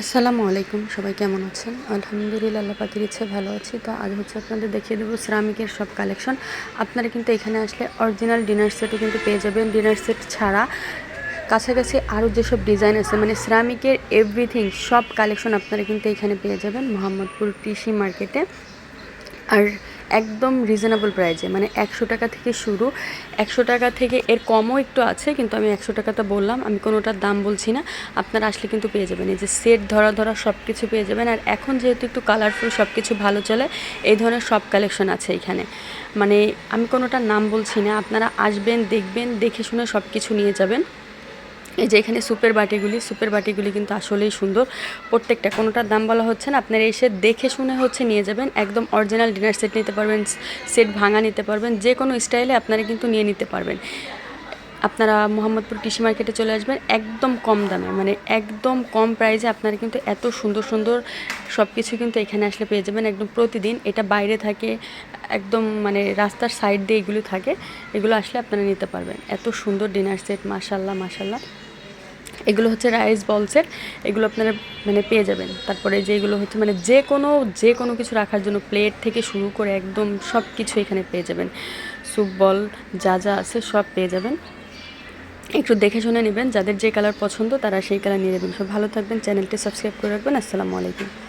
আসসালামু আলাইকুম, সবাই কেমন আছেন? আলহামদুলিল্লাহ, আল্লাহ পাখির ইচ্ছে ভালো আছি। তো আজ হচ্ছে আপনাদের দেখিয়ে দেবো সিরামিকের সব কালেকশন আপনারা কিন্তু এখানে আসলে অরিজিনাল ডিনার সেটও কিন্তু পেয়ে যাবেন। ডিনার সেট ছাড়া কাছাকাছি আরও যেসব ডিজাইন আছে মানে সিরামিকের এভরিথিং সব কালেকশন আপনারা কিন্তু এখানে পেয়ে যাবেন। মোহাম্মদপুর কৃষি মার্কেটে আর একদম রিজনেবল প্রাইজে মানে একশো টাকা থেকে শুরু, একশো টাকা থেকে এর কমও একটু আছে, কিন্তু আমি একশো টাকাটা বললাম, আমি কোনোটার দাম বলছি না। আপনারা আসলে কিন্তু পেয়ে যাবেন। এই যে সেট ধরা ধরা সব কিছু পেয়ে যাবেন। আর এখন যেহেতু একটু কালারফুল সব কিছু ভালো চলে, এই ধরনের সব কালেকশন আছে এখানে। মানে আমি কোনোটার নাম বলছি না। আপনারা আসবেন, দেখবেন, দেখে শুনে সব কিছু নিয়ে যাবেন। এই যে এখানে সুপের বাটিগুলি সুপের বাটিগুলি কিন্তু আসলেই সুন্দর। প্রত্যেকটা কোনোটার দাম বলা হচ্ছে না, আপনারা এসে দেখে শুনে হচ্ছে নিয়ে যাবেন। একদম অরিজিনাল ডিনার সেট নিতে পারবেন সেট ভাঙা নিতে পারবেন, যে কোনো স্টাইলে আপনারা কিন্তু নিয়ে নিতে পারবেন। আপনারা মোহাম্মদপুর কৃষি মার্কেটে চলে আসবেন, একদম কম দামে মানে একদম কম প্রাইসে আপনারা কিন্তু এত সুন্দর সুন্দর সব কিছু কিন্তু এখানে আসলে পেয়ে যাবেন একদম প্রতিদিন। এটা বাইরে থাকে, একদম মানে রাস্তার সাইড দিয়ে এগুলো থাকে, এগুলো আসলে আপনারা নিতে পারবেন। এত সুন্দর ডিনার সেট মাশাল্লাহ মাশাল্লাহ এগুলো হচ্ছে রাইস বলসের, এগুলো আপনারা মানে পেয়ে যাবেন। তারপরে যেগুলো হচ্ছে মানে যে কোনো যে কোনো কিছু রাখার জন্য প্লেট থেকে শুরু করে একদম সব কিছু এখানে পেয়ে যাবেন। স্যুপ বল, যা যা আছে সব পেয়ে যাবেন। একটু দেখে শুনে নেবেন, যাদের যে কালার পছন্দ তারা সেই কালার নিয়ে নেবেন। সব ভালো থাকবেন, চ্যানেলটি সাবস্ক্রাইব করে রাখবেন। আসসালামু আলাইকুম।